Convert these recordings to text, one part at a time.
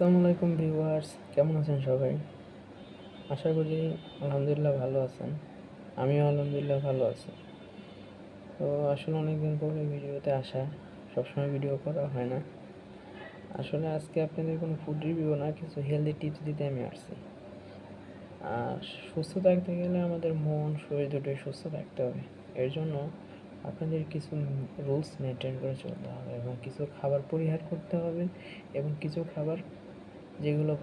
আসসালামু আলাইকুম ভিউয়ার্স, কেমন আছেন সবাই? আশা করি আলহামদুলিল্লাহ ভালো আছেন। আমিও আলহামদুলিল্লাহ ভালো আছি। তো আসলে অনেকদিন পরে ভিডিওতে আসা, সবসময় ভিডিও করা হয় না। আসলে আজকে আপনাদের কোনো ফুড রিভিউ না, কিছু হেলদি টিপস দিতে আমি আসছি। আর সুস্থ থাকতে গেলে আমাদের মন, শরীর দুটোই সুস্থ থাকতে হবে। এর জন্য আপনাদের কিছু রুলস মেনটেন করে চলতে হবে এবং কিছু খাবার পরিহার করতে হবে এবং কিছু খাবার যেগুলো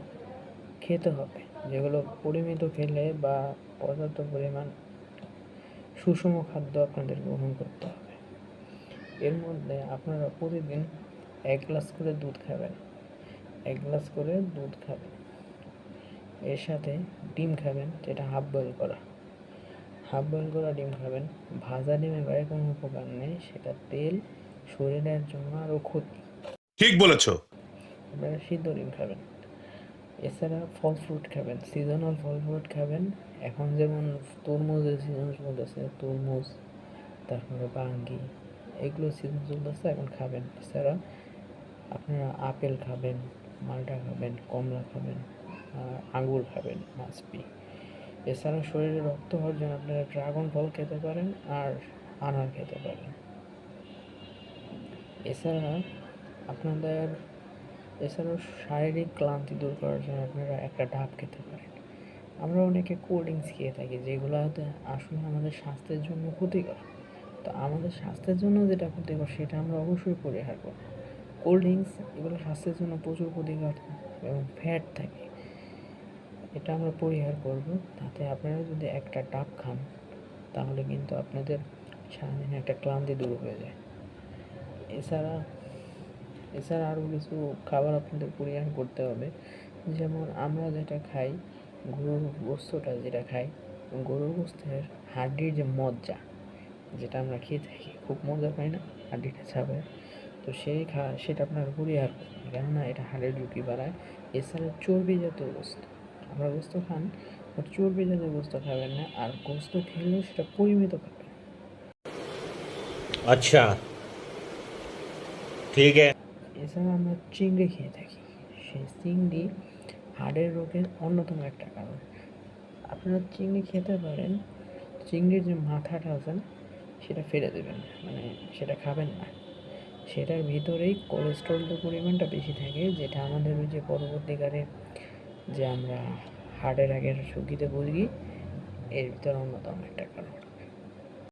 খেতে হবে যেগুলো পরিমিত খেলে বা পর্যাপ্ত পরিমাণ সুষম খাদ্য আপনাদের গ্রহণ করতে হবে। এর মধ্যে আপনারা প্রতিদিন এক গ্লাস করে দুধ খাবেন এক গ্লাস করে দুধ খাবেন। এর সাথে ডিম খাবেন যেটা হাফ বয়েল করা। হাফ বয়েল করা ডিম খাবেন। ভাজা ডিমের বাইরে কোনো উপকার নেই সেটা তেল শরীরের জন্য আরও ক্ষতি ঠিক বলেছ। আপনারা সিদ্ধ ডিম খাবেন। এছাড়া ফল ফ্রুট খাবেন সিজনাল ফল ফ্রুট খাবেন। এখন যেমন তরমুজের সিজন চলতেছে তরমুজ, তারপরে বাঙ্গি, এগুলো সিজন চলতেছে এখন খাবেন। এছাড়া আপনারা আপেল খাবেন, মালটা খাবেন, কমলা খাবেন আর আঙ্গুর খাবেন মাসপি এছাড়া শরীরে রক্ত হওয়ার জন্য আপনারা ড্রাগন ফল খেতে পারেন আর আনার খেতে পারেন। এছাড়া আপনাদের এছাড়াও শারীরিক ক্লান্তি দূর করার জন্য আপনারা একটা ডাব খেতে পারেন। আমরা অনেকে কোল্ড ড্রিঙ্কস খেয়ে থাকি যেগুলোতে আসলে আমাদের স্বাস্থ্যের জন্য ক্ষতিকর। তো আমাদের স্বাস্থ্যের জন্য যেটা ক্ষতিকর, সেটা আমরা অবশ্যই পরিহার করব। কোল্ড ড্রিঙ্কস এগুলো স্বাস্থ্যের জন্য প্রচুর ক্ষতিকর এবং ফ্যাট থাকে। এটা আমরা পরিহার করব, তাতে আপনারা যদি একটা ডাব খান, তাহলে কিন্তু আপনাদের সারাদিন একটা ক্লান্তি দূর হয়ে যায়। এছাড়া এছাড়া আরও কিছু খাবার আপনাদের পরিহার করতে হবে। যেমন আমরা যেটা খাই, গরুর গোস্তটা যেটা খাই, গরুর গোস্তের হাড্ডির যে মজ্জা, যেটা আমরা খেয়ে থাকি, খুব মজা পাই না হাড্ডিটা ছাপে। তো সেই খা, সেটা আপনার পরিহার করুন, কেননা এটা হাড়ের ঝুঁকি বাড়ায় এছাড়া চর্বি জাতীয় গোস্ত, আমরা গোস্ত খান চর্বি জাতীয় গোস্ত খাবেন না, আর গোস্ত খেলেও সেটা পরিমিত খাবেন। আচ্ছা ঠিক আছে। এছাড়া আমরা চিংড়ি খেয়ে থাকি। সেই চিংড়ি হাড়ের রোগের অন্যতম একটা কারণ। আপনারা চিংড়ি খেতে পারেন, চিংড়ির যে মাথাটা আছে না, সেটা ফেলে দেবেন মানে সেটা খাবেন না। সেটার ভিতরেই কোলেস্ট্রলের পরিমাণটা বেশি থাকে, যেটা আমাদের ওই যে পরবর্তীকালে যে আমরা হার্টের আগের ঝুঁকিতে ভুগি, এর ভিতরে অন্যতম একটা কারণ।